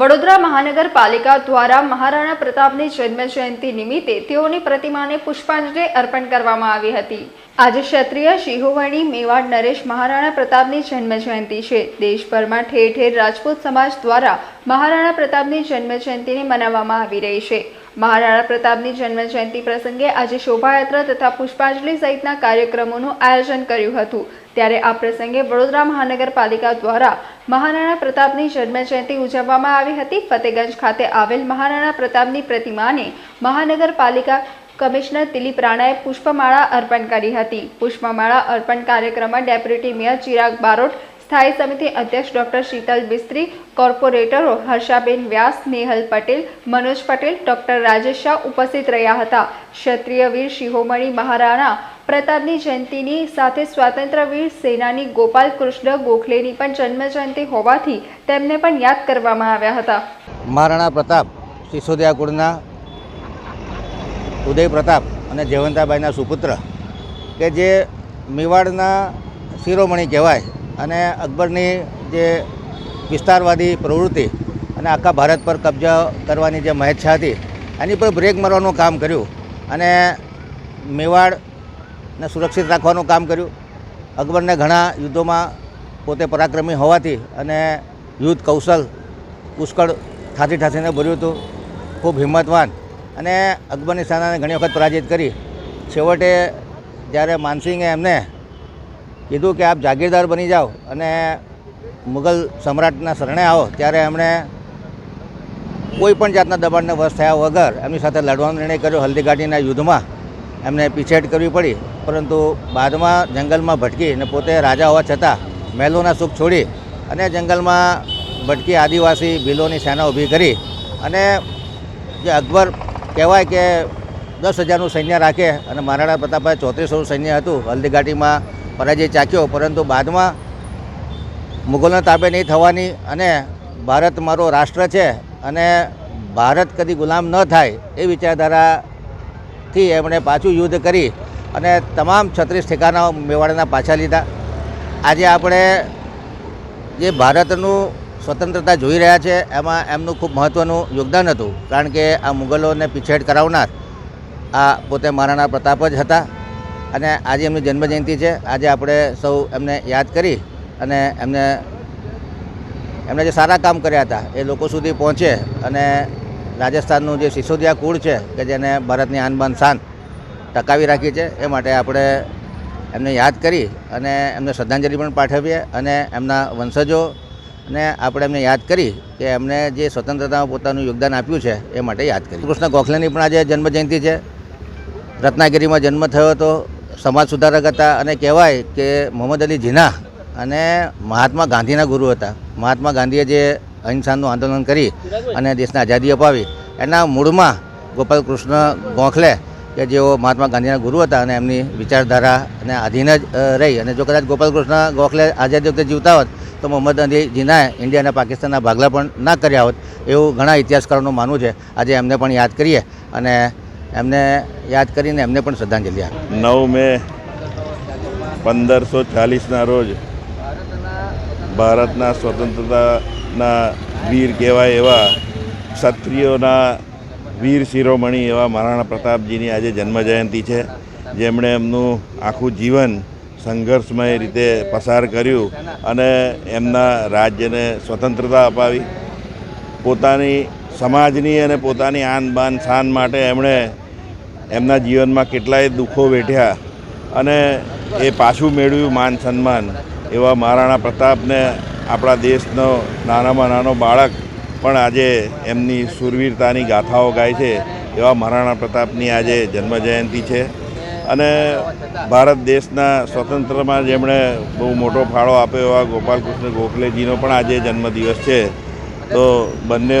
વડોદરા મહાનગરપાલિકા દ્વારા મહારાણા પ્રતાપની જન્મ જયંતિ નિમિત્તે તેઓની પ્રતિમાને પુષ્પાંજલિ અર્પણ કરવામાં આવી હતી. આજે ક્ષત્રિય શિહોવણી મેવાડ નરેશ મહારાણા પ્રતાપની જન્મ જયંતિ છે. દેશભરમાં ઠેર ઠેર રાજપૂત સમાજ દ્વારા મહારાણા પ્રતાપની જન્મ જયંતિને મનાવવામાં આવી રહી છે. મહારાણા પ્રતાપની જન્મ પ્રસંગે આજે શોભાયાત્રા તથા પુષ્પાંજલિ સહિતના કાર્યક્રમોનું આયોજન કર્યું હતું. ત્યારે આ પ્રસંગે વડોદરા મહાનગરપાલિકા દ્વારા મહારાણા પ્રતાપની જન્મ ઉજવવામાં આવી હતી. ફતેગંજ ખાતે આવેલ મહારાણા પ્રતાપની પ્રતિમાને મહાનગરપાલિકા કમિશનર દિલીપ રાણાએ પુષ્પમાળા અર્પણ કરી હતી. પુષ્પમાળા અર્પણ કાર્યક્રમમાં ડેપ્યુટી મેયર ચિરાગ બારોટ સ્થાયી સમિતિ અધ્યક્ષ ડોક્ટર શીતલ બિસ્ત્રી, કોર્પોરેટરો હર્ષાબેન વ્યાસ, નેહલ પટેલ, મનોજ પટેલ, ડોક્ટર રાજેશ શાહ ઉપસ્થિત રહ્યા હતા. ક્ષત્રિય વીર શિહોમણી મહારાણા પ્રતાપની જયંતિની સાથે સ્વાતંત્ર્યવીર સેનાની ગોપાલ કૃષ્ણ ગોખલેની પણ જન્મ જયંતિ હોવાથી તેમને પણ યાદ કરવામાં આવ્યા હતા. મહારાણા પ્રતાપ, સિસોદિયા કુળના ઉદય પ્રતાપ અને જયવંતાબાઈના સુપુત્ર, કે જે મેવાડના શિરોમણી કહેવાય અને અકબરની જે વિસ્તારવાદી પ્રવૃત્તિ અને આખા ભારત પર કબજા કરવાની જે મહેચ્છા હતી, એની પર બ્રેક મારવાનું કામ કર્યું અને મેવાડને સુરક્ષિત રાખવાનું કામ કર્યું. અકબરને ઘણા યુદ્ધોમાં પોતે પરાક્રમી હોવાથી અને યુદ્ધ કૌશલ પુષ્કળ ઠાથી ઠાથીને ભર્યું હતું. ખૂબ હિંમતવાન અને અકબરની સેનાને ઘણી વખત પરાજિત કરી. છેવટે જ્યારે માનસિંગે એમને કીધું કે આપ જાગીરદાર બની જાઓ અને મુગલ સમ્રાટના શરણે આવો, ત્યારે એમણે કોઈ પણ જાતના દબાણને વશ થયા વગર એમની સાથે લડવાનો નિર્ણય કર્યો. હલ્દીઘાટીના યુદ્ધમાં એમને પીછેટ કરવી પડી, પરંતુ બાદમાં જંગલમાં ભટકી અને પોતે રાજા હોવા છતાં મહેલોના સુખ છોડી અને જંગલમાં ભટકી આદિવાસી ભીલોની સેના ઊભી કરી અને જે અકબર કહેવાય કે દસ હજારનું સૈન્ય રાખે અને મહારાણા પ્રતાપે ચોત્રીસોનું સૈન્ય હતું, હલ્દીઘાટીમાં પરાજય ચાખ્યો, પરંતુ બાદમાં મુગલોના તાબે નહીં થવાની અને ભારત મારો રાષ્ટ્ર છે અને ભારત કદી ગુલામ ન થાય એ વિચારધારાથી એમણે પાછું યુદ્ધ કરી અને તમામ છત્રીસ ઠેકાનાઓ મેવાડના પાછા લીધા. આજે આપણે જે ભારતનું સ્વતંત્રતા જોઈ રહ્યા છે, એમાં એમનું ખૂબ મહત્ત્વનું યોગદાન હતું, કારણ કે આ મુગલોને પીછેડ કરાવનાર આ પોતે મહારાણા પ્રતાપ જ હતા. અને આજે એમની જન્મજયંતિ છે. આજે આપણે સૌ એમને યાદ કરી અને એમને એમણે જે સારા કામ કર્યા હતા એ લોકો સુધી પહોંચે અને રાજસ્થાનનું જે સિસોદિયા કુળ છે કે જેને ભારતની આનબાન શાન ટકાવી રાખી છે, એ માટે આપણે એમને યાદ કરી અને એમને શ્રદ્ધાંજલિ પણ પાઠવીએ અને એમના વંશજો ને આપણે એમને યાદ કરી કે એમને જે સ્વતંત્રતામાં પોતાનું યોગદાન આપ્યું છે, એ માટે યાદ કરી. કૃષ્ણ ગોખલેની પણ આજે જન્મજયંતિ છે. રત્નાગીરીમાં જન્મ થયો હતો. સમાજ સુધારક હતા અને કહેવાય કે મોહમ્મદ અલી જીના અને મહાત્મા ગાંધીના ગુરુ હતા. મહાત્મા ગાંધીએ જે અહિંસાનું આંદોલન કરી અને દેશને આઝાદી અપાવી, એના મૂળમાં ગોપાલકૃષ્ણ ગોખલે કે જેઓ મહાત્મા ગાંધીના ગુરુ હતા અને એમની વિચારધારા અને આધીન જ રહી. અને જો કદાચ ગોપાલકૃષ્ણ ગોખલે આઝાદી વખતે જીવતા હોત, તો મોહમ્મદ અલી જીનાએ ઇન્ડિયા અને પાકિસ્તાનના ભાગલા પણ ના કર્યા હોત, એવું ઘણા ઇતિહાસકારોનું માનવું છે. આજે એમને પણ યાદ કરીએ અને એમને યાદ કરીને એમને પણ શ્રદ્ધાંજલિ આપી. નવ મે પંદરસો ચાલીસના રોજ ભારતના સ્વતંત્રતાના વીર કહેવાય એવા ક્ષત્રિયોના વીર શિરોમણી એવા મહારાણા પ્રતાપજીની આજે જન્મજયંતિ છે. જેમણે એમનું આખું જીવન સંઘર્ષમય રીતે પસાર કર્યું અને એમના રાજ્યને સ્વતંત્રતા અપાવી. પોતાની સમાજની અને પોતાની આન બાન શાન માટે એમણે એમના જીવનમાં કેટલાય દુઃખો વેઠ્યા અને એ પાછું મેળવ્યું માન સન્માન એવા મહારાણા પ્રતાપને, આપણા દેશનો નાનામાં નાનો બાળક પણ આજે એમની સુરવીરતાની ગાથાઓ ગાય છે એવા મહારાણા પ્રતાપની આજે જન્મજયંતિ છે. અને ભારત દેશના સ્વતંત્રમાં જેમણે બહુ મોટો ફાળો આપ્યો એવા ગોપાલકૃષ્ણ ગોખલેજીનો પણ આજે જન્મદિવસ છે. તો બંને